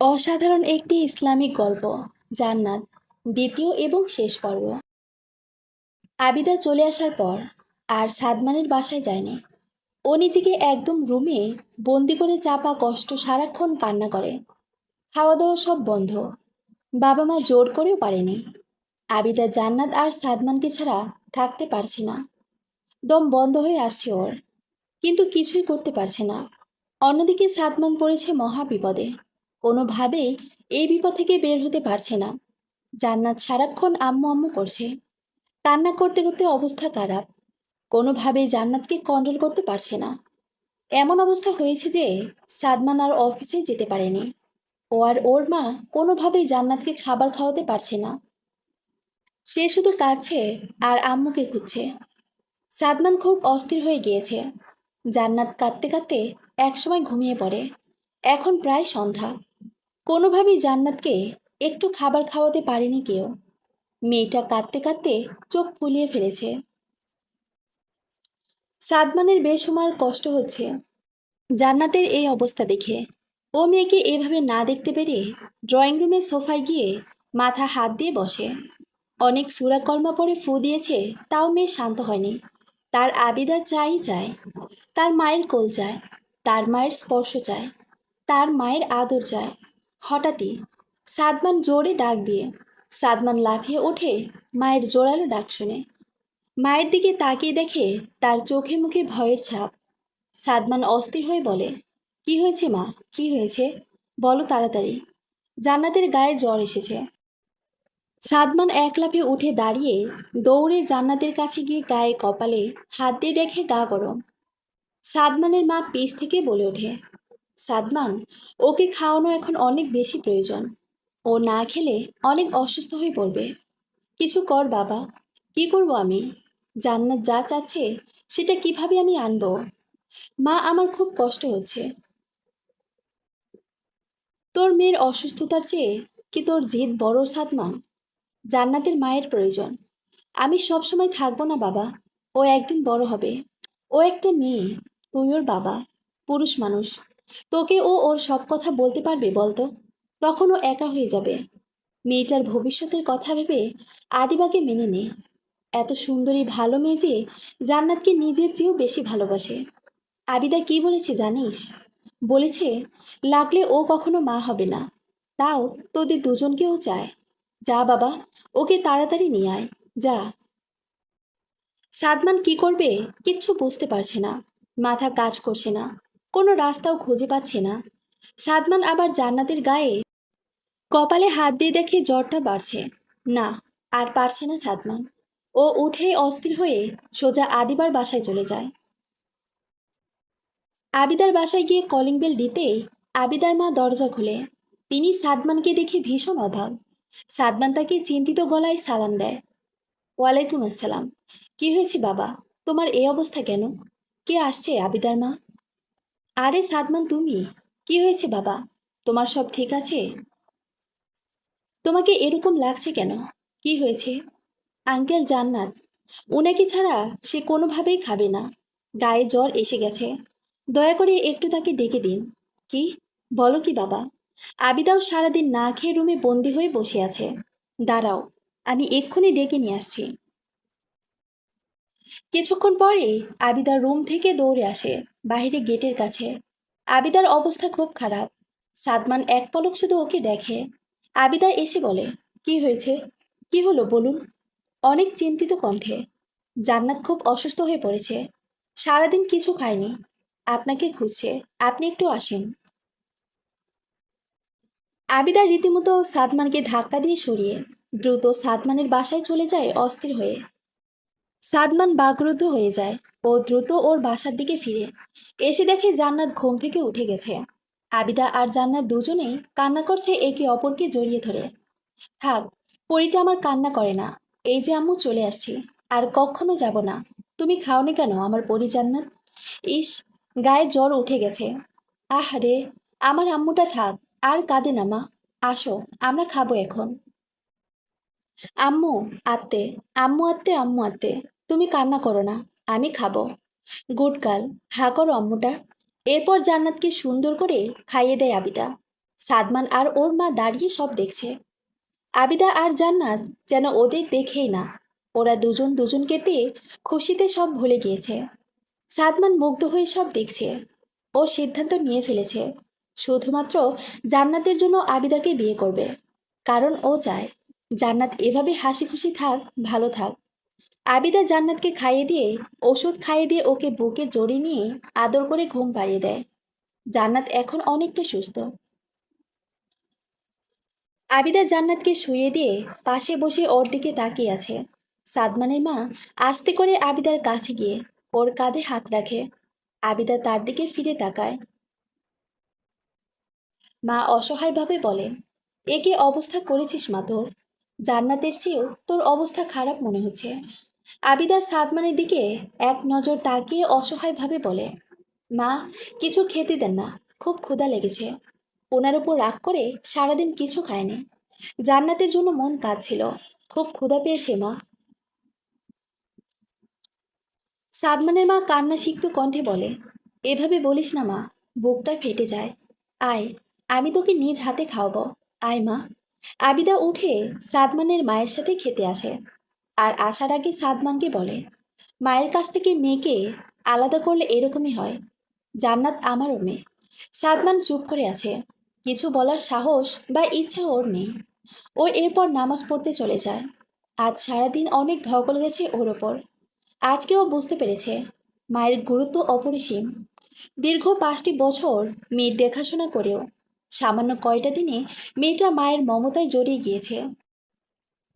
অসাধারণ একটি ইসলামিক গল্প, জান্নাত, দ্বিতীয় এবং শেষ পর্ব। আবিদা চলে আসার পর আর সাদমানের বাসায় যায়নি। ও নিজেকে একদম রুমে বন্দি করে চাপা কষ্ট সারাক্ষণ কান্না করে। খাওয়া দাওয়া সব বন্ধ। বাবা মা জোর করেও পারেনি। আবিদা জান্নাত আর সাদমানকে ছাড়া থাকতে পারছে না। দম বন্ধ হয়ে আসছে ওর। কিন্তু কিছুই করতে পারছে না। অন্যদিকে সাদমান পড়েছে মহা বিপদে কোনোভাবেই এই বিপদ থেকে বের হতে পারছে না। জান্নাত সারাক্ষণ আম্মু আম্মু করছে। কান্না করতে করতে অবস্থা খারাপ। কোনোভাবেই জান্নাতকে কন্ট্রোল করতে পারছে না। এমন অবস্থা হয়েছে যে সাদমান আর অফিসে যেতে পারেনি। ও আর ওর মা কোনোভাবেই জান্নাতকে খাবার খাওয়াতে পারছে না। সে শুধু কাঁদছে আর আম্মুকে খুঁজছে। সাদমান খুব অস্থির হয়ে গিয়েছে। জান্নাত কাঁদতে কাঁদতে একসময় ঘুমিয়ে পড়ে। এখন প্রায় সন্ধ্যা। কোনোভাবেই জান্নাতকে একটু খাবার খাওয়াতে পারেনি কেউ। মেয়েটা কাঁদতে কাঁদতে চোখ ফুলিয়ে ফেলেছে। সাদমানের বেসুমার কষ্ট হচ্ছে। জান্নাতের এই অবস্থা দেখে ও মেয়েকে এভাবে না দেখতে পেরে ড্রয়িং রুমে সোফায় গিয়ে মাথা হাত দিয়ে বসে। অনেক সুরাকর্মা পরে ফু দিয়েছে, তাও মেয়ে শান্ত হয়নি। তার আবিদা চাই চায়, তার মায়ের কোল চায়, তার মায়ের স্পর্শ চায়, তার মায়ের আদর চায়। হঠাৎই সাদমান জোরে ডাক দিয়ে, সাদমান লাফিয়ে ওঠে মায়ের জোরালো ডাক শুনে। মায়ের দিকে তাকিয়ে দেখে তার চোখে মুখে ভয়ের ছাপ। সাদমান অস্থির হয়ে বলে, কি হয়েছে মা? কি হয়েছে? বলো তাড়াতাড়ি। জান্নাতের গায়ে জ্বর এসেছে। সাদমান এক লাফে উঠে দাঁড়িয়ে দৌড়ে জান্নাতের কাছে গিয়ে গায়ে কপালে হাত দিয়ে দেখে গা গরম। সাদমানের মা পিস থেকে বলে ওঠে সাদমান, ওকে খাওয়ানো এখন অনেক বেশি প্রয়োজন। ও না খেলে অনেক অসুস্থ হয়ে পড়বে। কিছু কর বাবা, কি করব আমি? জান্নাত যা চাচ্ছে সেটা কীভাবে আমি আনব? মা, আমার খুব কষ্ট হচ্ছে। তোর মেয়ের অসুস্থতার চেয়ে কি তোর জিদ বড় সাদমান? জান্নাতের মায়ের প্রয়োজন। আমি সবসময় থাকব না বাবা, ও একদিন বড় হবে। ও একটা মেয়ে, তুই ওর বাবা, পুরুষ মানুষ। তোকে ও ওর সব কথা বলতে পারবে বলতো? তখন ও একা হয়ে যাবে। মেয়েটার ভবিষ্যতের কথা ভেবে আদিবাকে মেনে নে। এত সুন্দরী, ভালো মেয়ে যে জান্নাতকে নিজের চেয়েও বেশি ভালোবাসে। আবিদা কি বলেছে জানিস? বলেছে, লাগলে ও কখনো মা হবে না। তাও তোদের দুজনকেও চায়। যা বাবা, ওকে তাড়াতাড়ি নিয়ে আয়। যা। সাদমান কি করবে কিচ্ছু বুঝতে পারছে না। মাথা কাজ করছে না। কোনো রাস্তাও খুঁজে পাচ্ছে না। সাদমান আবার জান্নাতের গায়ে কপালে হাত দিয়ে দেখে জ্বরটা বাড়ছে। না, আর পারছে না সাদমান। ও উঠে অস্থির হয়ে সোজা আদিবার বাসায় চলে যায়। আবিদার বাসায় গিয়ে কলিং বেল দিতেই আবিদার মা দরজা খুলে। তিনি সাদমানকে দেখে ভীষণ অভাব সাদমান তাকে চিন্তিত গলায় সালাম দেয়। ওয়ালাইকুম আসসালাম। কি হয়েছে বাবা? তোমার এই অবস্থা কেন? কে আসছে আবিদার মা? আরে সাদমান, তুমি? কি হয়েছে বাবা? তোমার সব ঠিক আছে? তোমাকে এরকম লাগছে কেন? কি হয়েছে? আঙ্কেল জান্নাত, উনাকে ছাড়া সে কোনোভাবেই খাবে না। গায়ে জ্বর এসে গেছে। দয়া করে একটু তাকে ডেকে দিন। কি? বলো কি বাবা? আবিদাও সারাদিন না খেয়ে রুমে বন্দি হয়ে বসে আছে। দাঁড়াও, আমি এক্ষুনি ডেকে নিয়ে আসছি। কিছুক্ষণ পরে আবিদা রুম থেকে দৌড়ে আসে। বাইরে গেটের কাছে। আবিদার অবস্থা খুব খারাপ। সাদমান এক পলক শুধু ওকে দেখে। আবিদা এসে বলে, কি হয়েছে? কি হলো বলুন? অনেক চিন্তিত কণ্ঠে। জান্নাত খুব অসুস্থ হয়ে পড়েছে। সারাদিন কিছু খায়নি। আপনাকে খুঁজছে। আপনি একটু আসেন। আবিদা রীতিমতো সাদমানকে ধাক্কা দিয়ে সরিয়ে দ্রুত সাদমানের বাসায় চলে যায় অস্থির হয়ে। সাদমান বাগরুদ্ধ হয়ে যায় ও দ্রুত ওর বাসার দিকে ফিরে। এসে দেখে জান্নাত ঘুম থেকে উঠে গেছে। আবিদা আর জান্নাত দুজনেই কান্না করছে একে অপরকে জড়িয়ে ধরে। থাক, পরিটা আমার কান্না করে না। এই যে আম্মু চলে আসছি, আর কখনো যাব না। তুমি খাওনি কেন আমার পরি জান্নাত? ইস, গায়ে জ্বর উঠে গেছে। আহ রে আমার আম্মুটা থাক, আর কাঁদে না মা। আসো, আমরা খাব এখন। আম্মু, আত্মে আম্মু আত্মে আম্মু আত্মে, তুমি কান্না করো না, আমি খাব। গুড হা করো আম্মুটা। এরপর জান্নাতকে সুন্দর করে খাইয়ে দেয় আবিদা। সাদমান আর ওর মা দাঁড়িয়ে সব দেখছে। আবিদা আর জান্নাত যেন ওদের দেখেই না, ওরা দুজন দুজনকে পেয়ে খুশিতে সব ভুলে গিয়েছে। সাদমান মুগ্ধ হয়ে সব দেখছে। ও সিদ্ধান্ত নিয়ে ফেলেছে। শুধুমাত্র জান্নাতের জন্য আবিদাকে বিয়ে করবে, কারণ ও চায়। জান্নাত এভাবে হাসি খুশি থাক, ভালো থাক। আবিদা জান্নাতকে খাইয়ে দিয়ে, ওষুধ খাইয়ে দিয়ে ওকে বুকে জড়িয়ে নিয়ে আদর করে ঘুম পাড়িয়ে দেয়। জান্নাত এখন অনেকটা সুস্থ। আবিদা জান্নাতকে শুয়ে দিয়ে পাশে বসে ওর দিকে তাকিয়ে আছে। সাদমানের মা আস্তে করে আবিদার কাছে গিয়ে ওর কাঁধে হাত রাখে। আবিদা তার দিকে ফিরে তাকায়। মা অসহায়ভাবে বলেন এ কি অবস্থা করেছিস মা তোর? জান্নাতের চেয়েও তোর অবস্থা খারাপ মনে হচ্ছে। আবিদা সাদমানের দিকে এক নজর তাকিয়ে অসহায়ভাবে বলে, মা, কিছু খেতে দেন না, খুব ক্ষুধা লেগেছে। ওনার উপর রাগ করে সারাদিন কিছু খায়নি। জান্নাতের জন্য মন কাঁদছিল। খুব ক্ষুধা পেয়েছে, মা। সাদমানের মা কান্না সিক্ত কণ্ঠে বলে, এভাবে বলিস না, মা, বুকটা ফেটে যায়। আয়, আমি তোকে নিজ হাতে খাওয়াবো। আয়, মা। আবিদা উঠে সাদমানের মায়ের সাথে খেতে আসে আর আসার আগে সাদমানকে বলে, মায়ের কাছ থেকে মেয়েকে আলাদা করলে এরকমই হয়। জান্নাত আমারও মেয়ে। সাদমান চুপ করে আছে। কিছু বলার সাহস বা ইচ্ছা ওর নেই। ও এরপর নামাজ পড়তে চলে যায়। আজ সারাদিন অনেক ধকল গেছে ওর ওপর। আজকে ও বুঝতে পেরেছে মায়ের গুরুত্ব অপরিসীম। দীর্ঘ পাঁচটি বছর মেয়ের দেখাশোনা করেও সামান্য কয়টা দিনে মেয়েটা মায়ের মমতায় জড়িয়ে গিয়েছে।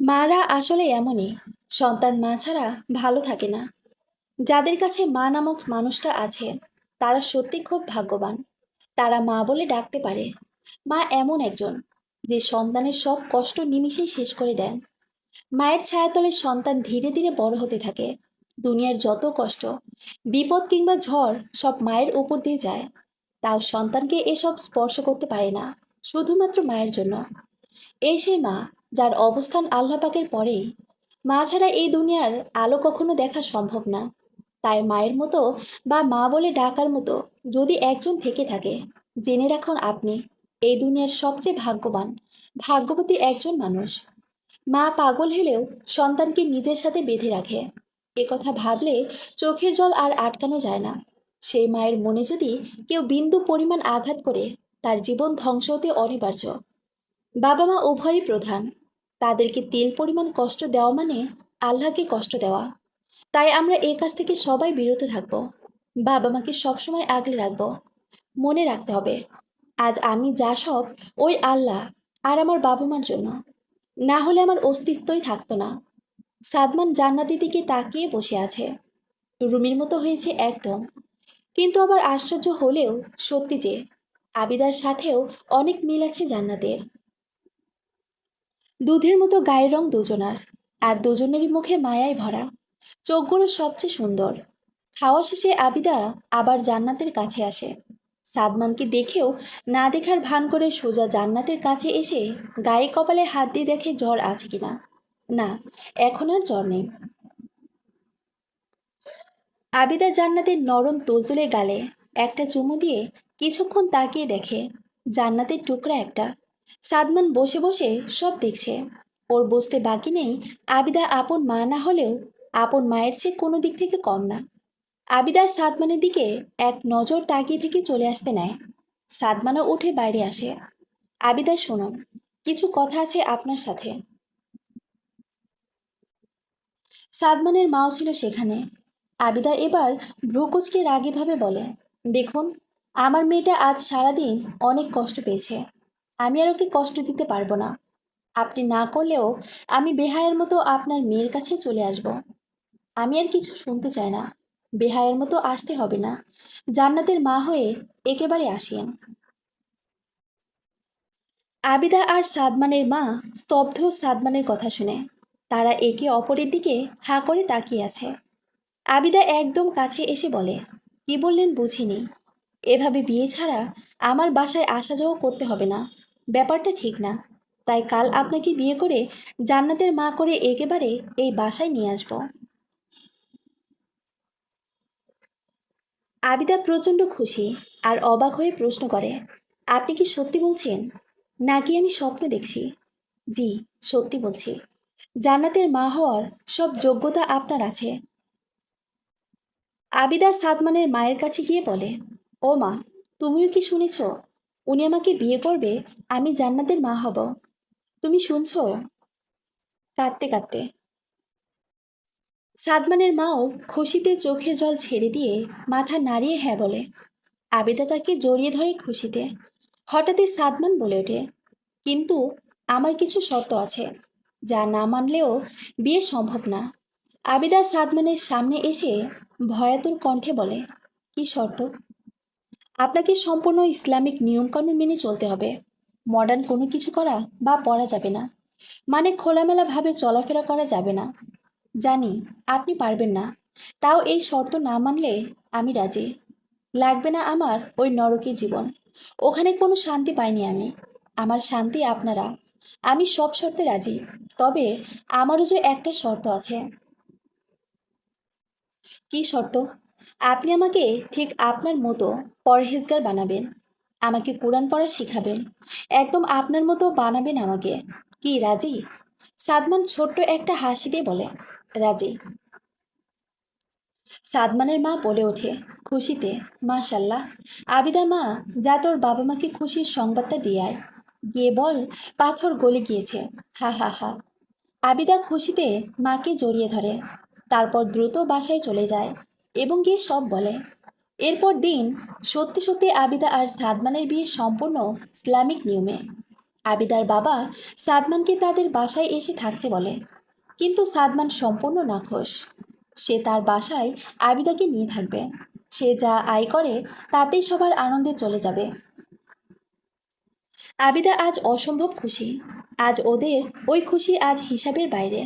মারা আসলে এমনই, সন্তান মা ছাড়া ভালো থাকে না। যাদের কাছে মা নামক মানুষটা আছে, তারা সত্যি খুব ভাগ্যবান। তারা মা বলে ডাকতে পারে। মা এমন একজন, যে সন্তানের সব কষ্ট নিমিষেই শেষ করে দেন। মায়ের ছায়াতলে সন্তান ধীরে ধীরে বড় হতে থাকে। দুনিয়ার যত কষ্ট, বিপদ কিংবা ঝড় সব মায়ের উপর দিয়ে যায়। তাও সন্তানকে এসব স্পর্শ করতে পারে না, শুধুমাত্র মায়ের জন্য। এই সেই মা, যার অবস্থান আল্লাহ পাকের পরেই। মা ছাড়া এই দুনিয়ার আলো কখনো দেখা সম্ভব না। তাই মায়ের মতো বা মা বলে ডাকার মতো যদি একজন থেকে থাকে, জেনে রাখুন আপনি, এই দুনিয়ার সবচেয়ে ভাগ্যবান, ভাগ্যবতী একজন মানুষ। মা পাগল হলেও সন্তানকে নিজের সাথে বেঁধে রাখে। কথা ভাবলে চোখের জল আর আটকানো যায় না। সেই মায়ের মনে যদি কেউ বিন্দু পরিমাণ আঘাত করে, তার জীবন ধ্বংস হতে অনিবার্য। বাবা মা উভয়ই প্রধান। তাদেরকে তেল পরিমাণ কষ্ট দেওয়া মানে আল্লাহকে কষ্ট দেওয়া। তাই আমরা এ কাজ থেকে সবাই বিরত থাকব। বাবা মাকে সবসময় আগলে রাখব। মনে রাখতে হবে, আজ আমি যা সব ওই আল্লাহ আর আমার বাবা মার জন্য। না হলে আমার অস্তিত্বই থাকতো না। সাদমান জান্নাতের দিকে তাকিয়ে বসে আছে। রুমির মতো হয়েছে একদম। কিন্তু আবার আশ্চর্য হলেও সত্যি যে, আবিদার সাথেও অনেক মিল আছে জান্নাতের। দুধের মতো গায়ের রং দুজনার, আর দুজনেরই মুখে মায়ায় ভরা। চোখগুলো সবচেয়ে সুন্দর। খাওয়া শেষে আবিদা আবার জান্নাতের কাছে আসে। সাদমানকে দেখেও না দেখার ভান করে সোজা জান্নাতের কাছে এসে গায়ে কপালে হাত দিয়ে দেখে জ্বর আছে কিনা। না, এখন আর জ্বর নেই। আবিদা জান্নাতের নরম তুলতুলে গালে একটা চুমু দিয়ে কিছুক্ষণ তাকিয়ে দেখে, জান্নাতের টুকরা একটা। সাদমান বসে বসে সব দেখছে। ওর বুঝতে বাকি নেই আবিদা আপন মা না হলেও আপন মায়ের চেয়ে কোনো দিক থেকে কম না। আবিদা সাদমানের দিকে এক নজর তাকিয়ে থেকে চলে আসতে নেয়। সাদমানও উঠে বাইরে আসে। আবিদা শুনুন কিছু কথা আছে আপনার সাথে। সাদমানের মাও ছিল সেখানে। আবিদা এবার ভ্রুকুচকে রাগীভাবে বলে, দেখুন, আমার মেয়েটা আজ সারাদিন অনেক কষ্ট পেয়েছে। আমি আর ওকে কষ্ট দিতে পারব না। আপনি না করলেও আমি বেহায়ের মতো আপনার মেয়ের কাছে চলে আসব। আমি আর কিছু শুনতে চাই না। বেহায়ের মতো আসতে হবে না। জান্নাতের মা হয়ে একেবারে আসিয়েন। আবিদা আর সাদমানের মা স্তব্ধ সাদমানের কথা শুনে, তারা একে অপরের দিকে হাঁ করে তাকিয়ে আছে। আবিদা একদম কাছে এসে বলে, কি বললেন বুঝিনি। এভাবে বিয়ে ছাড়া আমার বাসায় আসা যাওয়া করতে হবে না। ব্যাপারটা ঠিক না। তাই কাল আপনাকে বিয়ে করে জান্নাতের মা করে একেবারে এই বাসায় নিয়ে আসব। আবিদা প্রচণ্ড খুশি আর অবাক হয়ে প্রশ্ন করে, আপনি কি সত্যি বলছেন? নাকি আমি স্বপ্ন দেখছি? জি, সত্যি বলছি। জান্নাতের মা হওয়ার সব যোগ্যতা আপনার আছে। আবিদা সাদমানের মায়ের কাছে গিয়ে বলে, ও মা, তুমিও কি শুনেছ? উনি আমাকে বিয়ে করবে, আমি জান্নাতের মা হব। তুমি শুনছ? কাঁদতে কাঁদতে। সাদমানের মাও খুশিতে চোখের জল ছেড়ে দিয়ে মাথা নাড়িয়ে হ্যাঁ বলে। আবিদা তাকে জড়িয়ে ধরে খুশিতে। হঠাৎই সাদমান বলে ওঠে, কিন্তু আমার কিছু শর্ত আছে, যা না মানলেও বিয়ে সম্ভব না। আবিদা সাদমানের সামনে এসে ভয়াতুর কণ্ঠে বলে, কি শর্ত? আপনাকে সম্পূর্ণ ইসলামিক নিয়মকানুন মেনে চলতে হবে। মডার্ন কোনো কিছু করা বা পড়া যাবে না। মানে খোলামেলাভাবে চলাফেরা করা যাবে না। জানি, আপনি পারবেন না। তাও এই শর্ত না মানলে আমি রাজি। লাগবে না আমার ওই নরকের জীবন। ওখানে কোনো শান্তি পাইনি আমি। আমার শান্তি আপনারা। আমি সব শর্তে রাজি। তবে আমারও যে একটা শর্ত আছে। কি শর্ত? আপনি আমাকে ঠিক আপনার মতো পরহেজগার বানাবেন, আমাকে কোরআন পড়া শেখাবেন, একদম আপনার মতো বানাবেন আমাকে। কি, রাজি? সাদমান ছোট্ট একটা হাসি দিয়ে বলে, রাজি। সাদমানের মা বলে ওঠে, খুশিতে, মাশাল্লাহ। আবিদা মা, যা তোর বাবা মাকে খুশির সংবাদটা দিয়ে আয়। গিয়ে বল, পাথর গলে গিয়েছে। হা হা হা। আবিদা খুশিতে মাকে জড়িয়ে ধরে। তারপর দ্রুত বাসায় চলে যায় এবং গিয়ে সব বলে। এরপর দিন সত্যি সত্যি আবিদা আর সাদমানের বিয়ে সম্পূর্ণ ইসলামিক নিয়মে। আবিদার বাবা সাদমানকে তাদের বাসায় এসে থাকতে বলে, কিন্তু সাদমান সম্পূর্ণ নাখোশ। সে তার বাসায় আবিদাকে নিয়ে থাকবে। সে যা আয় করে তাতেই সবার আনন্দে চলে যাবে। আবিদা আজ অসম্ভব খুশি। আজ ওদের ওই খুশি আজ হিসাবের বাইরে।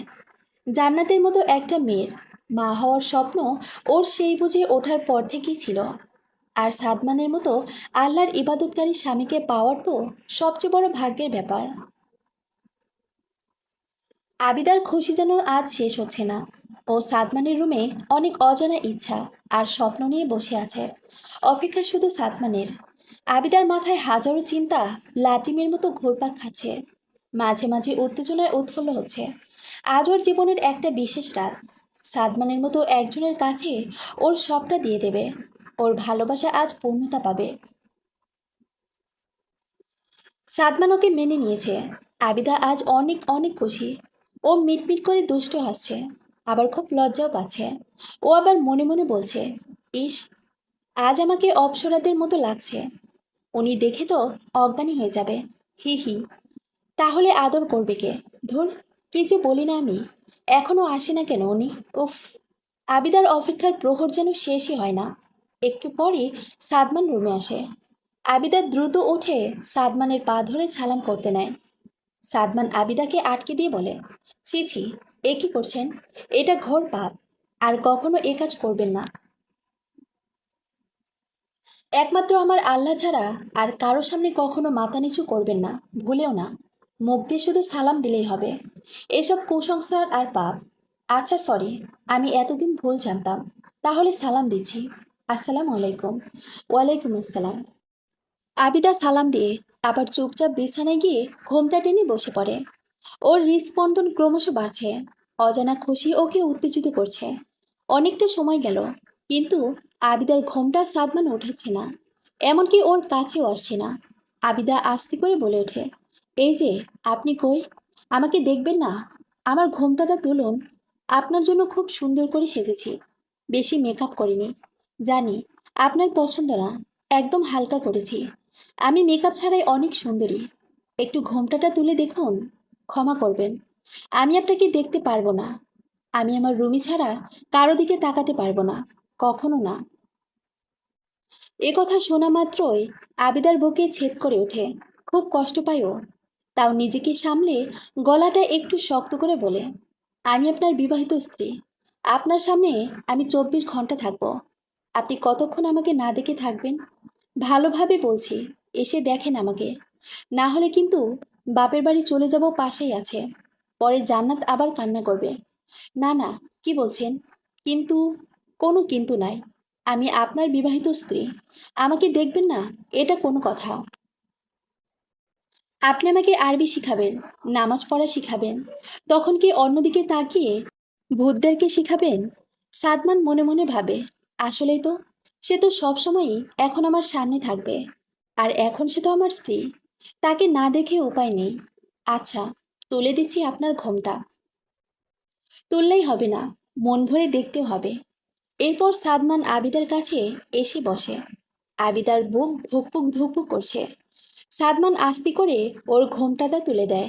জান্নাতের মতো একটা মেয়ের মা হওয়ার স্বপ্ন ওর সেই বুঝে ওঠার পর থেকেই ছিল। আর সাদমানের মতো আল্লাহর ইবাদতকারী স্বামীকে পাওয়ার তো সবচেয়ে বড় ভাগ্যের ব্যাপার। আবিদার খুশি যেন আজ শেষ হচ্ছে না ও সাদমানের রুমে অনেক অজানা ইচ্ছা আর স্বপ্ন নিয়ে বসে আছে। অপেক্ষা শুধু সাদমানের। আবিদার মাথায় হাজারো চিন্তা লাটিমের মতো ঘুরপাক খাচ্ছে। মাঝে মাঝে উত্তেজনায় উৎফুল্ল হচ্ছে। আজ ওর জীবনের একটা বিশেষ রাত। সাদমানের মতো একজনের কাছে ওর সবটা দিয়ে দেবে। ওর ভালোবাসা আজ পূর্ণতা পাবে। সাদমান ওকে মেনে নিয়েছে। আবিদা আজ অনেক অনেক খুশি। ও মিটমিট করে দুষ্ট হাসছে। আবার খুব লজ্জাও পাচ্ছে। ও আবার মনে মনে বলছে, ইস, আজ আমাকে অপসরাদের মতো লাগছে। উনি দেখে তো অজ্ঞানী হয়ে যাবে। হি হি। তাহলে আদর করবে কে? ধুর, কি যে বলি না আমি। এখনও আসে না কেন উনি? উফ, আবিদার অপেক্ষার প্রহর যেন শেষই হয় না। একটু পরে সাদমান রুমে আসে। আবিদা দ্রুত উঠে সাদমানের পা ধরে সালাম করতে নেয়। সাদমান আবিদাকে আটকে দিয়ে বলে, ছি ছি, এ কী করছেন? এটা ঘোর পাপ, আর কখনো এ কাজ করবেন না। একমাত্র আমার আল্লাহ ছাড়া আর কারও সামনে কখনো মাথা নিচু করবেন না, ভুলেও না। মুখ দিয়ে শুধু সালাম দিলেই হবে। এসব কুসংস্কার আর পাপ। আচ্ছা সরি আমি এতদিন ভুল জানতাম। তাহলে সালাম দিচ্ছি। আসসালাম আলাইকুম। ওয়ালাইকুম আসসালাম। আবিদা সালাম দিয়ে আবার চুপচাপ বিছানায় গিয়ে ঘোমটা টেনে বসে পড়ে। ওর হৃদস্পন্দন ক্রমশ বাড়ছে। অজানা খুশি ওকে উত্তেজিত করছে। অনেকটা সময় গেল, কিন্তু আবিদার ঘোমটা সাদমান উঠেছে না। এমনকি ওর কাছেও আসছে না। আবিদা আস্তে করে বলে ওঠে এই যে, আপনি কই? আমাকে দেখবেন না। আমার ঘোমটাটা তুলুন। আপনার জন্য খুব সুন্দর করে সেজেছি। বেশি মেকআপ করিনি। জানি, আপনার পছন্দ না। একদম হালকা করেছি। আমি মেকআপ ছাড়াই অনেক সুন্দরী। একটু ঘোমটাটা তুলে দেখুন। ক্ষমা করবেন। আমি আপনাকে দেখতে পারব না। আমি আমার রুমি ছাড়া কারও দিকে তাকাতে পারব না। কখনো না। এ কথা শোনা মাত্রই আবিদার বুকে ছেদ করে ওঠে। খুব কষ্ট পায় ও। তাও নিজেকে সামলে গলাটা একটু শক্ত করে বলে, আমি আপনার বিবাহিত স্ত্রী। আপনার সামনে আমি চব্বিশ ঘণ্টা থাকব। আপনি কতক্ষণ আমাকে না দেখে থাকবেন? ভালোভাবে বলছি, এসে দেখেন আমাকে। না হলে কিন্তু বাপের বাড়ি চলে যাব পাশেই আছে। পরে জান্নাত আবার কান্না করবে। না না, কি বলছেন? কিন্তু, কোনো কিন্তু নাই। আমি আপনার বিবাহিত স্ত্রী। আমাকে দেখবেন না, এটা কোনো কথা। আপনি আমাকে আরবি শিখাবেন, নামাজ পড়া শিখাবেন। তখন কি অন্যদিকে তাকিয়ে ভূতদেরকে শিখাবেন? সাদমান মনে মনে ভাবে, আসলেই তো, সে তো সবসময়ই এখন আমার সামনে থাকবে। আর এখন সে তো আমার স্ত্রী। তাকে না দেখে উপায় নেই। আচ্ছা তুলে দিচ্ছি আপনার ঘোমটা। তুললেই হবে না, মন ভরে দেখতে হবে। এরপর সাদমান আবিদার কাছে এসে বসে। আবিদার বুক ধুকপুক ধুকপুক করছে। সাদমান আস্তে করে ওর ঘোমটাটা তুলে দেয়।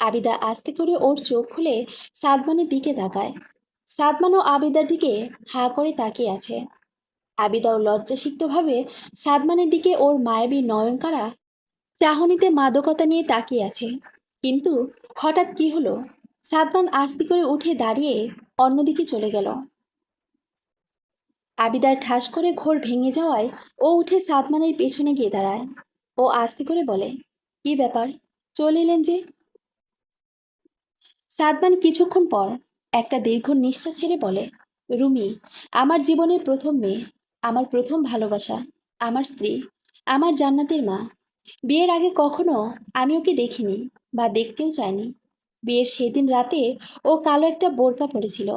আবিদা আস্তে করে ওর চোখ খুলে সাদমানের দিকে তাকায়। সাদমানও আবিদার দিকে হা করে তাকিয়ে আছে। আবিদাও লজ্জাসিক্তভাবে সাদমানের দিকে ওর মায়াবী নয়নকারা চাহনিতে মাদকতা নিয়ে তাকিয়ে আছে। কিন্তু হঠাৎ কি হলো? সাদমান আস্তে করে উঠে দাঁড়িয়ে অন্যদিকে চলে গেল। আবিদার ঠাস করে ঘোর ভেঙে যাওয়ায় ও উঠে সাদমানের পেছনে গিয়ে দাঁড়ায়। ও আস্তে করে বলে, কি ব্যাপার? চলে এলেন যে? সাদমান কিছুক্ষণ পর একটা দীর্ঘ নিঃশ্বাস ছেড়ে বলে, রুমি, আমার জীবনের প্রথম মেয়ে, আমার প্রথম ভালোবাসা, আমার স্ত্রী, আমার জান্নাতের মা। বিয়ের আগে কখনো আমি ওকে দেখিনি বা দেখতেও চাইনি। বিয়ের সেদিন রাতে ও কালো একটা বোরকা পড়েছিল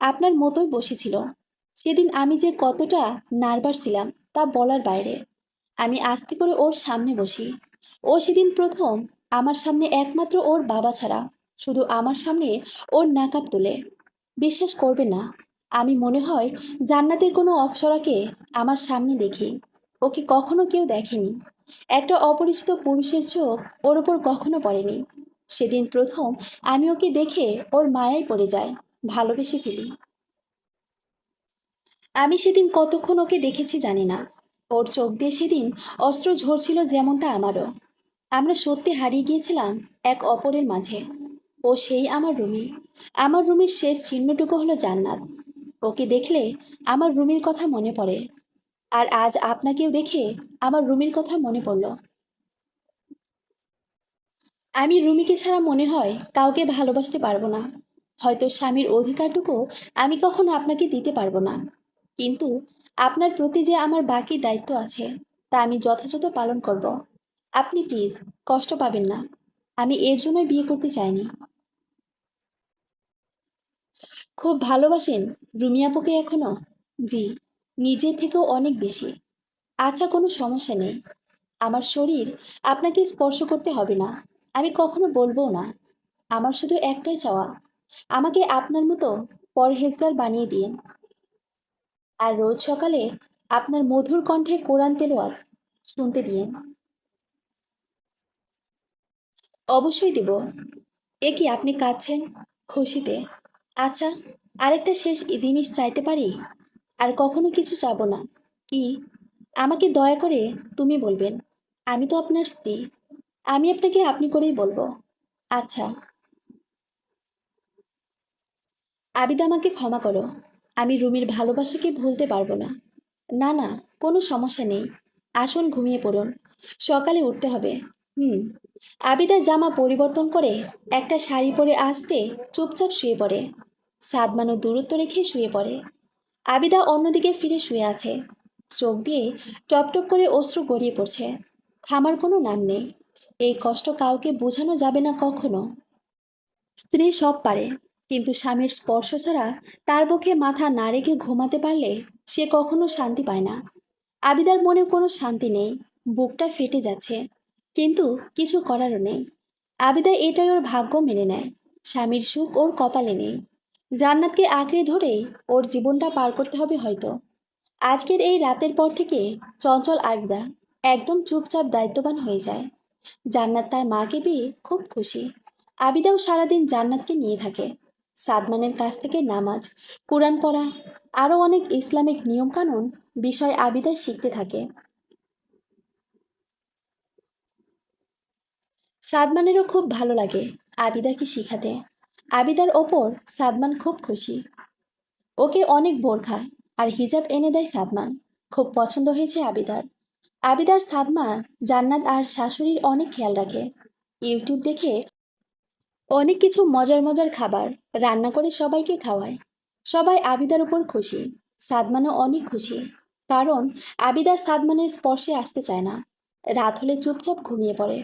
আপনার মতোই বসেছিল। সেদিন আমি যে কতটা নার্ভাস ছিলাম তা বলার বাইরে। আমি আস্তে করে ওর সামনে বসি। ও সেদিন প্রথম আমার সামনে একমাত্র ওর বাবা ছাড়া, শুধু আমার সামনে ওর নাকাব তোলে। বিশ্বাস করবে না, আমি মনে হয় জান্নাতের কোনো অপ্সরাকে আমার সামনে দেখি। ওকে কখনো কেউ দেখেনি। একটা অপরিচিত পুরুষের চোখ ওর ওপর কখনো পড়েনি। সেদিন প্রথম আমি ওকে দেখে ওর মায়ায় পড়ে যায় ভালোবেসে ফেলি। আমি সেদিন কতক্ষণ ওকে দেখেছি জানি না। ওর চোখ দিয়ে সেদিন অস্ত্র ঝরছিল যেমনটা আমারও। আমরা সত্যি হারিয়ে গিয়েছিলাম এক অপরের মাঝে। ও সেই আমার রুমি। আমার রুমির শেষ চিহ্নটুকু হলো জান্নাত। ওকে দেখলে আমার রুমির কথা মনে পড়ে। আর আজ আপনাকেও দেখে আমার রুমির কথা মনে পড়ল। আমি রুমিকে ছাড়া মনে হয় কাউকে ভালোবাসতে পারব না। হয়তো স্বামীর অধিকারটুকু আমি কখনো আপনাকে দিতে পারব না। কিন্তু আপনার প্রতি যে আমার বাকি দায়িত্ব আছে, তা আমি যথাযথ পালন করব। আপনি প্লিজ কষ্ট পাবেন না। আমি এর জন্যই বিয়ে করতে চাইনি। খুব ভালোবাসেন রুমি আপুকে এখনও? জি নিজের থেকেও অনেক বেশি। আচ্ছা কোনো সমস্যা নেই। আমার শরীর আপনাকে স্পর্শ করতে হবে না। আমি কখনো বলব না। আমার শুধু একটাই চাওয়া। আমাকে আপনার মতো পরহেজগার বানিয়ে দিন আর রোজ সকালে আপনার মধুর কণ্ঠে কোরআন তেলোয়াত শুনতে দিন অবশ্যই দেব। এ কি আপনি কাঁদছেন? খুশিতে। আচ্ছা আরেকটা শেষ জিনিস চাইতে পারি? আর কখনো কিছু চাবো না। কি? আমাকে দয়া করে তুমি বলবেন, আমি তো আপনার স্ত্রী। আমি আপনাকে আপনি করেই বলব। আচ্ছা। আবিদা আমাকে ক্ষমা করো। আমি রুমির ভালোবাসাকে ভুলতে পারব না। না না, কোনো সমস্যা নেই। আসুন ঘুমিয়ে পড়ুন। সকালে উঠতে হবে। হুম। আবিদা জামা পরিবর্তন করে একটা শাড়ি পরে আসতে চুপচাপ শুয়ে পড়ে। সাদমানো দূরত্ব রেখে শুয়ে পড়ে। আবিদা অন্যদিকে ফিরে শুয়ে আছে। চোখ দিয়ে টপটপ করে অশ্রু গড়িয়ে পড়ছে। থামার কোনো নাম নেই। এই কষ্ট কাউকে বোঝানো যাবে না কখনো। স্ত্রী সব পারে। কিন্তু স্বামীর স্পর্শ ছাড়া তার পক্ষে মাথা না রেখে ঘুমাতে পারলে সে কখনো শান্তি পায় না। আবিদার মনে কোনো শান্তি নেই, বুকটা ফেটে যাচ্ছে, কিন্তু কিছু করারও নেই। আবিদা এটাই ওর ভাগ্য মেনে নেয়, স্বামীর সুখ ওর কপালে নেই। জান্নাতকে আঁকড়ে ধরেই ওর জীবনটা পার করতে হবে হয়তো। আজকের এই রাতের পর থেকে চঞ্চল আবিদা একদম চুপচাপ দায়িত্ববান হয়ে যায়। জান্নাত তার মাকে পেয়ে খুব খুশি। আবিদাও সারাদিন জান্নাতকে নিয়ে থাকে। সাদমানের কাছ থেকে নামাজ, কোরআন পড়া, আরও অনেক ইসলামিক নিয়মকানুন বিষয় আবিদা শিখতে থাকে। সাদমানেরও খুব ভালো লাগে আবিদাকে শিখাতে। আবিদার ওপর সাদমান খুব খুশি। ওকে অনেক বোরখা আর হিজাব এনে দেয় সাদমান। খুব পছন্দ হয়েছে আবিদার। আবিদার সাদমা জান্নাত আর শাশুড়ির অনেক খেয়াল রাখে। ইউটিউব দেখে অনেক কিছু মজার মজার খাবার রান্না করে সবাইকে খাওয়ায়। সবাই আবিদার উপর খুশি, সাদমানও অনেক খুশি। কারণ আবিদা সাদমানের স্পর্শে আসতে চায় না। রাত হলে চুপচাপ ঘুমিয়ে পড়ে।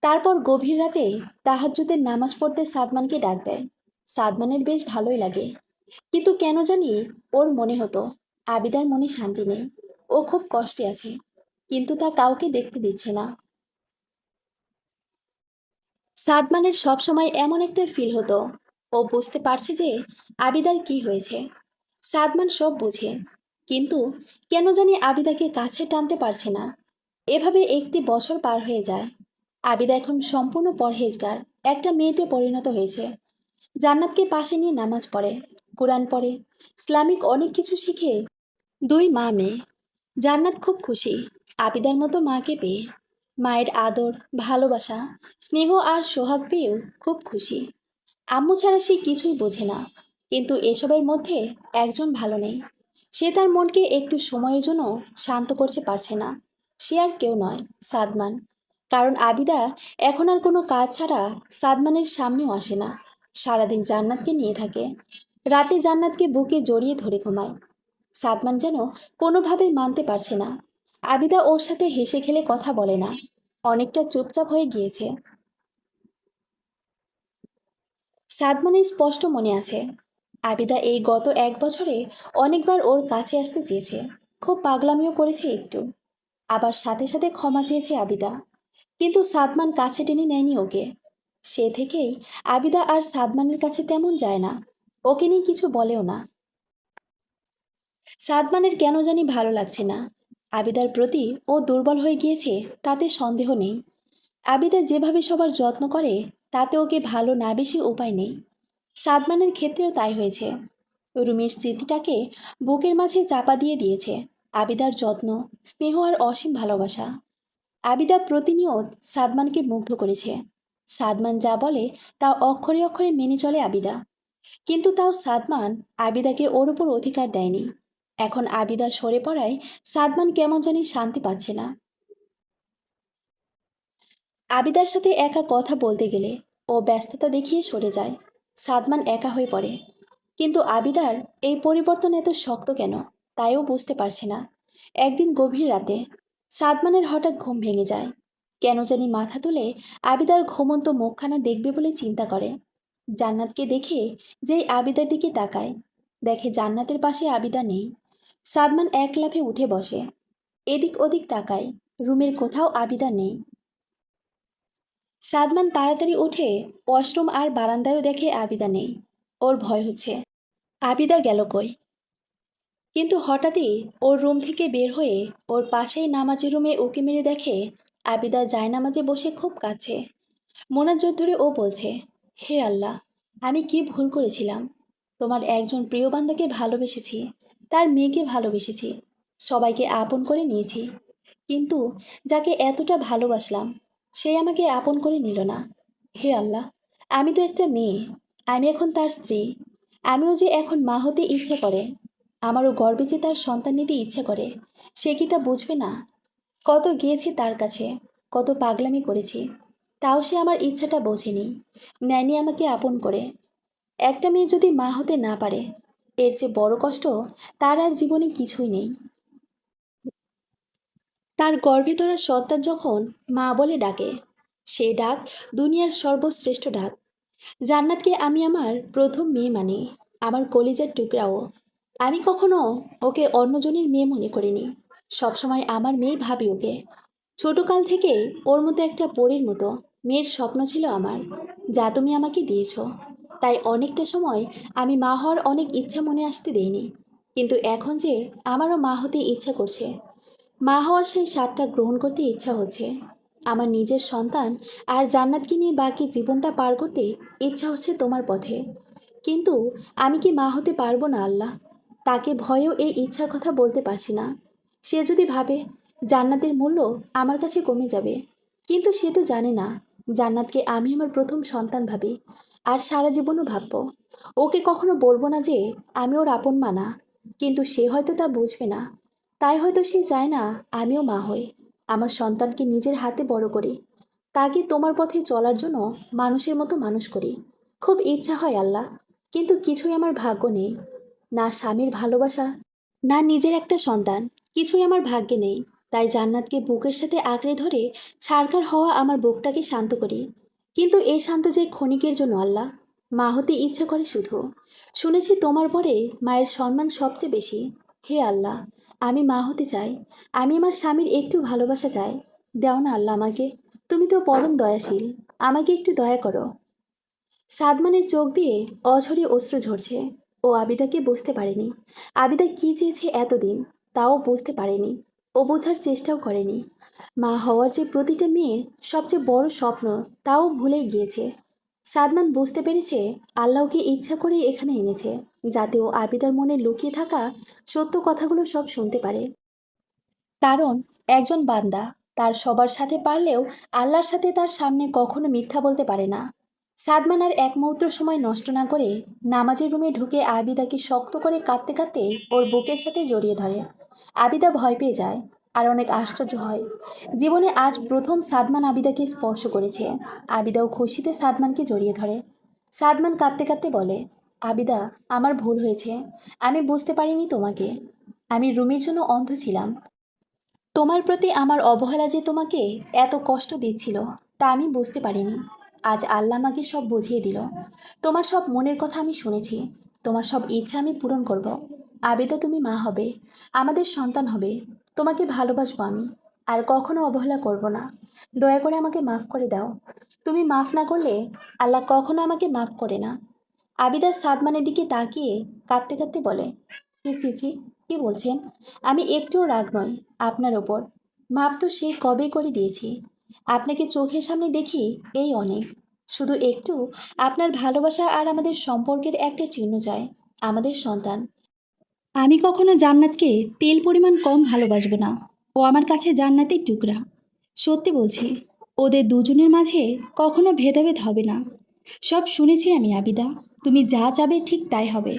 তারপর গভীর রাতে তাহাজ্জুদের নামাজ পড়তে সাদমানকে ডাক দেয়। সাদমানের বেশ ভালোই লাগে। কিন্তু কেন জানি ওর মনে হতো, আবিদার মনে শান্তি নেই। ও খুব কষ্টে আছে। কিন্তু তা কাউকে দেখতে দিচ্ছে না। সাদমানের সবসময় এমন একটা ফিল হতো। ও বুঝতে পারছে যে আবিদার কি হয়েছে। সাদমান সব বুঝে। কিন্তু কেন জানি আবিদাকে কাছে টানতে পারছে না। এভাবে একটি বছর পার হয়ে যায়। আবিদা এখন সম্পূর্ণ পরহেজগার, একটা মেয়েতে পরিণত হয়েছে। জান্নাতকে পাশে নিয়ে নামাজ পড়ে, কোরআন পড়ে, ইসলামিক অনেক কিছু শিখে। দুই মা মেয়ে জান্নাত খুব খুশি। আবিদার মতো মাকে পেয়ে। মায়ের আদর, ভালোবাসা, স্নেহ আর সোহাগ পেয়েও খুব খুশি। আম্মু ছাড়া সে কিছুই বোঝে না, কিন্তু এসবের মধ্যে একজন ভালো নেই। সে তার মনকে একটু সময়ের জন্য শান্ত করতে পারছে না। সে আর কেউ নয়, সাদমান। কারণ আবিদা এখন আর কোনো কাজ ছাড়া সাদমানের সামনেও আসে না। সারাদিন জান্নাতকে নিয়ে থাকে। রাতে জান্নাতকে বুকে জড়িয়ে ধরে ঘুমায়। সাদমান যেন কোনোভাবেই মানতে পারছে না। আবিদা ওর সাথে হেসে খেলে কথা বলে না। অনেকটা চুপচাপ হয়ে গিয়েছে। সাদমানের স্পষ্ট মনে আছে। আবিদা এই গত এক বছরে অনেকবার ওর কাছে আসতে চেয়েছে। খুব পাগলামিও করেছে একটু। আবার সাথে সাথে ক্ষমা চেয়েছে আবিদা। কিন্তু সাদমান কাছে টেনে নেয়নি ওকে। সে থেকেই আবিদা আর সাদমানের কাছে তেমন যায় না। ওকে নিয়ে কিছু বলেও না। সাদমানের কেন জানি ভালো লাগছে না। আবিদার প্রতি ও দুর্বল হয়ে গিয়েছে, তাতে সন্দেহ নেই। আবিদা যেভাবে সবার যত্ন করে, তাতে ওকে ভালো না বেশি উপায় নেই। সাদমানের ক্ষেত্রেও তাই হয়েছে। রুমির স্মৃতিটাকে বুকের মাঝে চাপা দিয়ে দিয়েছে আবিদার যত্ন, স্নেহ আর অসীম ভালোবাসা। আবিদা প্রতিনিয়ত সাদমানকে মুগ্ধ করেছে। সাদমান যা বলে, তা অক্ষরে অক্ষরে মেনে চলে আবিদা। কিন্তু তাও সাদমান আবিদাকে ওর উপর অধিকার দেয়নি। এখন আবিদা সরে পড়ায় সাদমান কেমন জানি শান্তি পাচ্ছে না। আবিদার সাথে একা কথা বলতে গেলে ও ব্যস্ততা দেখিয়ে সরে যায়। সাদমান একা হয়ে পড়ে। কিন্তু আবিদার এই পরিবর্তন এত শক্ত কেন? তাইও বুঝতে পারছে না। একদিন গভীর রাতে সাদমানের হঠাৎ ঘুম ভেঙে যায়। কেন জানি মাথা তুলে আবিদার ঘুমন্ত মুখখানা দেখবে বলে চিন্তা করে। জান্নাতকে দেখে যেই আবিদার দিকে তাকায়, দেখে জান্নাতের পাশে আবিদা নেই। সাদমান এক লাফে উঠে বসে। এদিক ওদিক তাকায়, রুমের কোথাও আবিদা নেই। সাদমান তাড়াতাড়ি উঠে ওয়াশরুম আর বারান্দায়ও দেখে আবিদা নেই, ওর ভয় হচ্ছে। আবিদা গেল কই? কিন্তু হঠাৎই ওর রুম থেকে বের হয়ে ওর পাশেই নামাজি রুমে উকি মেরে দেখে আবিদা জায়নামাজে বসে খুব কাছে মোনাজত ধরে ও বলছে, হে আল্লাহ, আমি কি ভুল করেছিলাম? তোমার একজন প্রিয় বান্দাকে ভালোবেসেছি তার মেয়েকে ভালোবেসেছি, সবাইকে আপন করে নিয়েছি। কিন্তু যাকে এতটা ভালোবাসলাম, সে আমাকে আপন করে নিল না। হে আল্লাহ, আমি তো একটা মেয়ে, আমি এখন তার স্ত্রী, আমিও যে এখন মা হতে ইচ্ছে করে, আমারও গর্বে যে তার সন্তান নিতে ইচ্ছে করে, সে কি তা বুঝবে না? কত গিয়েছি তার কাছে, কত পাগলামি করেছি, তাও সে আমার ইচ্ছাটা বোঝেনি, নেয়নি আমাকে আপন করে। একটা মেয়ে যদি মা হতে না পারে এর চেয়ে বড় কষ্ট, তার আর জীবনে কিছুই নেই। তার গর্ভে ধরা সত্তা যখন মা বলে ডাকে, সে ডাক দুনিয়ার সর্বশ্রেষ্ঠ ডাক। জান্নাতকে আমি আমার প্রথম মেয়ে মানি, আমার কলিজার টুকরাও। আমি কখনো ওকে অন্যজনের মেয়ে মনে করিনি। সবসময় আমার মেয়ে ভাবি ওকে। ছোটকাল থেকে ওর মতো একটা পরীর মতো মেয়ের স্বপ্ন ছিল আমার, যা তুমি আমাকে দিয়েছ। তাই অনেকটা সময় আমি মা হওয়ার অনেক ইচ্ছা মনে আসতে দেইনি। কিন্তু এখন যে আমারও মা হতে ইচ্ছা করছে। মা হওয়ার সেই স্বাদটা গ্রহণ করতে ইচ্ছা হচ্ছে। আমার নিজের সন্তান আর জান্নাতকে নিয়ে বাকি জীবনটা পার করতে ইচ্ছা হচ্ছে তোমার পথে। কিন্তু আমি কি মা হতে পারব না আল্লাহ? তাকে ভয়েও এই ইচ্ছার কথা বলতে পারছি না। সে যদি ভাবে, জান্নাতের মূল্য আমার কাছে কমে যাবে। কিন্তু সে তো জানে না, জান্নাতকে আমি আমার প্রথম সন্তান ভাবি। আর সারা জীবনও ভাববো। ওকে কখনো বলব না যে, আমি ওর আপন মানা কিন্তু সে হয়তো তা বুঝবে না। তাই হয়তো সে চায় না, আমিও মা হই। আমার সন্তানকে নিজের হাতে বড় করি। তাকে তোমার পথে চলার জন্য মানুষের মতো মানুষ করি। খুব ইচ্ছা হয় আল্লাহ, কিন্তু কিছুই আমার ভাগ্য নেই। না স্বামীর ভালোবাসা, না নিজের একটা সন্তান, কিছুই আমার ভাগ্যে নেই। তাই জান্নাতকে বুকের সাথে আঁকড়ে ধরে ছাড়খার হওয়া আমার বুকটাকে শান্ত করি। কিন্তু এই শান্ত যে ক্ষণিকের জন্য আল্লাহ, মা হতে ইচ্ছে করে শুধু। শুনেছি তোমার পরে মায়ের সম্মান সবচেয়ে বেশি। হে আল্লাহ, আমি মা হতে চাই, আমি আমার স্বামীর একটু ভালোবাসা চাই। দেও না আল্লাহ আমাকে, তুমি তো পরম দয়াশীল, আমাকে একটু দয়া করো। সাদমানের চোখ দিয়ে অঝরে অশ্রু ঝরছে। ও আবিদাকে বুঝতে পারেনি। আবিদা কী চেয়েছে এতদিন, তাও বুঝতে পারেনি। ও বোঝার চেষ্টাও করেনি। মা হওয়ার যে প্রতিটা মেয়ের সবচেয়ে বড় স্বপ্ন, তাও ভুলে গিয়েছে। সাদমান বুঝতে পেরেছে আল্লাহকে ইচ্ছা করে এখানে এনেছে, যাতে ও আবিদার মনে লুকিয়ে থাকা সত্য কথাগুলো সব শুনতে পারে। কারণ, একজন বান্দা, তার সবার সাথে পারলেও আল্লাহর সাথে তার সামনে কখনো মিথ্যা বলতে পারে না। সাদমান আর এক মুহূর্ত সময় নষ্ট না করে নামাজের রুমে ঢুকে আবিদাকে শক্ত করে কাঁদতে কাঁদতে ওর বুকের সাথে জড়িয়ে ধরে। আবিদা ভয় পেয়ে যায় আর অনেক আশ্চর্য হয়। জীবনে আজ প্রথম সাদমান আবিদাকে স্পর্শ করেছে। আবিদাও খুশিতে সাদমানকে জড়িয়ে ধরে। সাদমান কাঁদতে কাঁদতে বলে, আবিদা, আমার ভুল হয়েছে। আমি বুঝতে পারিনি তোমাকে। আমি রুমের জন্য অন্ধ ছিলাম। তোমার প্রতি আমার অবহেলা যে তোমাকে এত কষ্ট দিচ্ছিল, তা আমি বুঝতে পারিনি। আজ আল্লাহ আমাকে সব বুঝিয়ে দিল। তোমার সব মনের কথা আমি শুনেছি। তোমার সব ইচ্ছা আমি পূরণ করব। আবেদা তুমি মা হবে, আমাদের সন্তান হবে, তোমাকে ভালোবাসবো আমি, আর কখনো অবহেলা করব না। দয়া করে আমাকে মাফ করে দাও। তুমি মাফ না করলে আল্লাহ কখনো আমাকে মাফ করে না। আবিদা সাদমানের দিকে তাকিয়ে কাঁদতে কাঁদতে বলে, ছি ছি ছি, কী বলছেন? আমি একটুও রাগ নই আপনার ওপর। মাপ তো সে কবে করে দিয়েছি? আপনাকে চোখের সামনে দেখি এই অনেক। শুধু একটু, আপনার ভালোবাসা আর আমাদের সম্পর্কের একটা চিহ্ন চাই আমাদের সন্তান। আমি কখনো জান্নাতকে তেল পরিমাণ কম ভালোবাসবো না। ও আমার কাছে জান্নাতের টুকরা। সত্যি বলছি, ওদের দুজনের মাঝে কখনো ভেদাভেদ হবে না। সব শুনেছি আমি, আবিদা। তুমি যা চাবে ঠিক তাই হবে।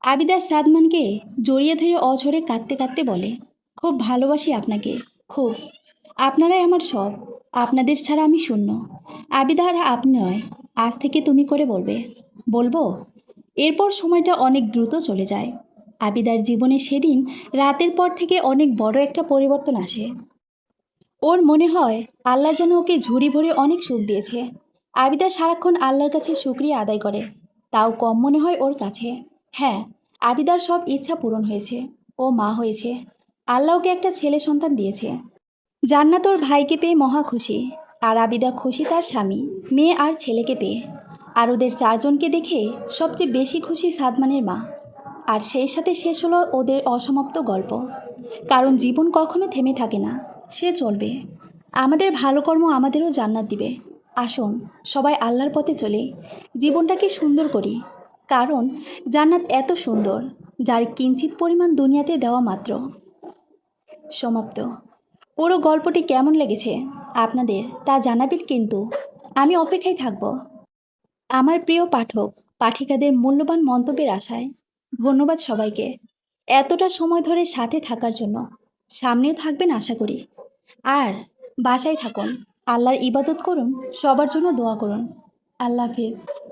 আবিদা সাদমানকে জড়িয়ে ধরে অঝরে কাঁদতে কাঁদতে বলে, খুব ভালোবাসি আপনাকে, খুব। আপনারাই আমার সব, আপনাদের ছাড়া আমি শূন্য। আবিদা আর আপনি নয়, আজ থেকে তুমি করে বলবে। বলব? এরপর সময়টা অনেক দ্রুত চলে যায়। আবিদার জীবনে সেদিন রাতের পর থেকে অনেক বড় একটা পরিবর্তন আসে। ওর মনে হয় আল্লাহ যেন ওকে ঝুড়ি ভরে অনেক সুখ দিয়েছে। আবিদা সারাক্ষণ আল্লাহর কাছে শুক্রিয়া আদায় করে। তাও কম মনে হয় ওর কাছে। হ্যাঁ আবিদার সব ইচ্ছা পূরণ হয়েছে। ও মা হয়েছে। আল্লাহকে একটা ছেলে সন্তান দিয়েছে। জান্নাত ওর ভাইকে পেয়ে মহা খুশি। আর আবিদা খুশি তার স্বামী, মেয়ে আর ছেলেকে পেয়ে। আর ওদের চারজনকে দেখে সবচেয়ে বেশি খুশি সাদমানের মা। আর সেই সাথে শেষ হলো ওদের অসমাপ্ত গল্প। কারণ জীবন কখনো থেমে থাকে না, সে চলবে। আমাদের ভালো কর্ম আমাদেরও জান্নাত দিবে। আসুন, সবাই আল্লাহর পথে চলে। জীবনটাকে সুন্দর করি। কারণ জান্নাত এত সুন্দর, যার কিঞ্চিত পরিমাণ দুনিয়াতে দেওয়া মাত্র। সমাপ্ত। পুরো গল্পটি কেমন লেগেছে? আপনাদের তা জানাবেন কিন্তু আমি অপেক্ষায় থাকব। আমার প্রিয় পাঠক, পাঠিকাদের মূল্যবান মন্তব্যের আশায় ধন্যবাদ সবাইকে। এতটা সময় ধরে সাথে থাকার জন্য। সামনেও থাকবেন আশা করি। আর বাসায় থাকুন। আল্লাহর ইবাদত করুন। সবার জন্য দোয়া করুন। আল্লাহ হাফিজ।